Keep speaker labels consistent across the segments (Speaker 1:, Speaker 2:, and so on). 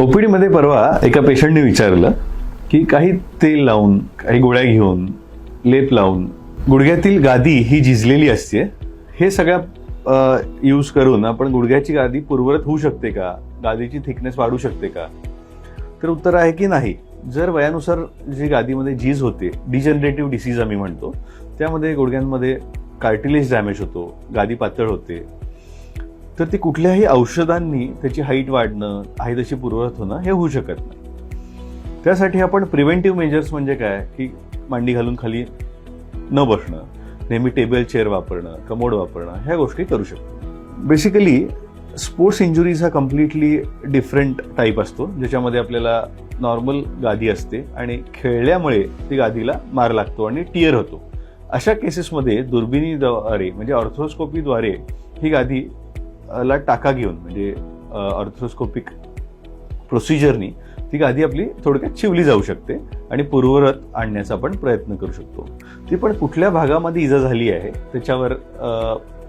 Speaker 1: ओपीडीमध्ये परवा एका पेशंटने विचारलं की काही तेल लावून काही गोळ्या घेऊन लेप लावून गुडघ्यातील गादी ही झिजलेली असते हे सगळ्या यूज करून आपण गुडघ्याची गादी पूर्वरत होऊ शकते का? गादीची थिकनेस वाढू शकते का? तर उत्तर आहे की नाही. जर वयानुसार जी गादीमध्ये झीज होते डिजनरेटिव्ह डिसीज आम्ही म्हणतो त्यामध्ये गुडघ्यांमध्ये कार्टिलेज डॅमेज होतो गादी पातळ होते तर ती कुठल्याही औषधांनी त्याची हाईट वाढणं आहे तशी पूर्वत होणं हे होऊ शकत नाही. त्यासाठी आपण प्रिव्हेंटिव्ह मेजर्स म्हणजे काय? की मांडी घालून खाली न बसणं नेहमी टेबल चेअर वापरणं कमोड वापरणं ह्या गोष्टी करू शकतो. बेसिकली स्पोर्ट्स इंजुरीज हा कम्प्लिटली डिफरंट टाईप असतो ज्याच्यामध्ये आपल्याला नॉर्मल गादी असते आणि खेळल्यामुळे ती गादीला मार लागतो आणि टियर होतो. अशा केसेसमध्ये दुर्बिणीद्वारे म्हणजे ऑर्थोस्कोपीद्वारे ही गादी ला टाका घेऊन म्हणजे ऑर्थोस्कोपिक प्रोसिजरनी ती गादी आपली थोडक्यात चिवली जाऊ शकते आणि पूर्वरत आणण्याचा आपण प्रयत्न करू शकतो. ती पण कुठल्या भागामध्ये इजा झाली आहे त्याच्यावर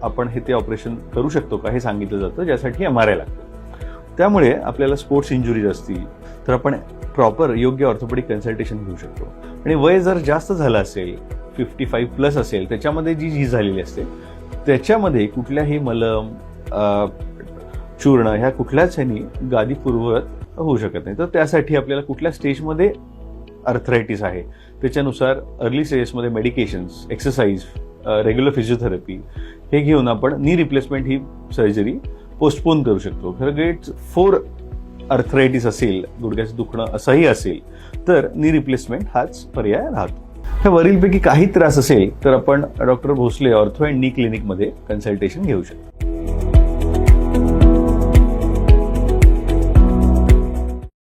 Speaker 1: आपण हे ते ऑपरेशन करू शकतो का हे सांगितलं जातं ज्यासाठी एम आर आय लागतं. त्यामुळे आपल्याला स्पोर्ट्स इंजुरीज असतील तर आपण प्रॉपर योग्य ऑर्थोपेडिक कन्सल्टेशन घेऊ शकतो. आणि वय जर जास्त झालं असेल फिफ्टी फाईव्ह प्लस असेल त्याच्यामध्ये जी जी झालेली असते त्याच्यामध्ये कुठल्याही मलम चूर्ण ह्या कुठल्याच ह्यानी गादी पूर्ववत होऊ शकत नाही. तर त्यासाठी आपल्याला कुठल्या स्टेजमध्ये अर्थरायटिस आहे? त्याच्यानुसार अर्ली स्टेजेसमध्ये मेडिकेशन्स एक्सरसाइज रेग्युलर फिजिओथेरपी हे घेऊन आपण नी रिप्लेसमेंट ही सर्जरी पोस्टपोन करू शकतो. खरं ग्रेड फोर अर्थरायटिस असेल गुडघ्याचं दुखणं असंही असेल तर नी रिप्लेसमेंट हाच पर्याय राहतो. ह्या वरीलपैकी काही त्रास असेल तर आपण डॉक्टर भोसले ऑर्थो अँड नी क्लिनिकमध्ये कन्सल्टेशन घेऊ शकतो.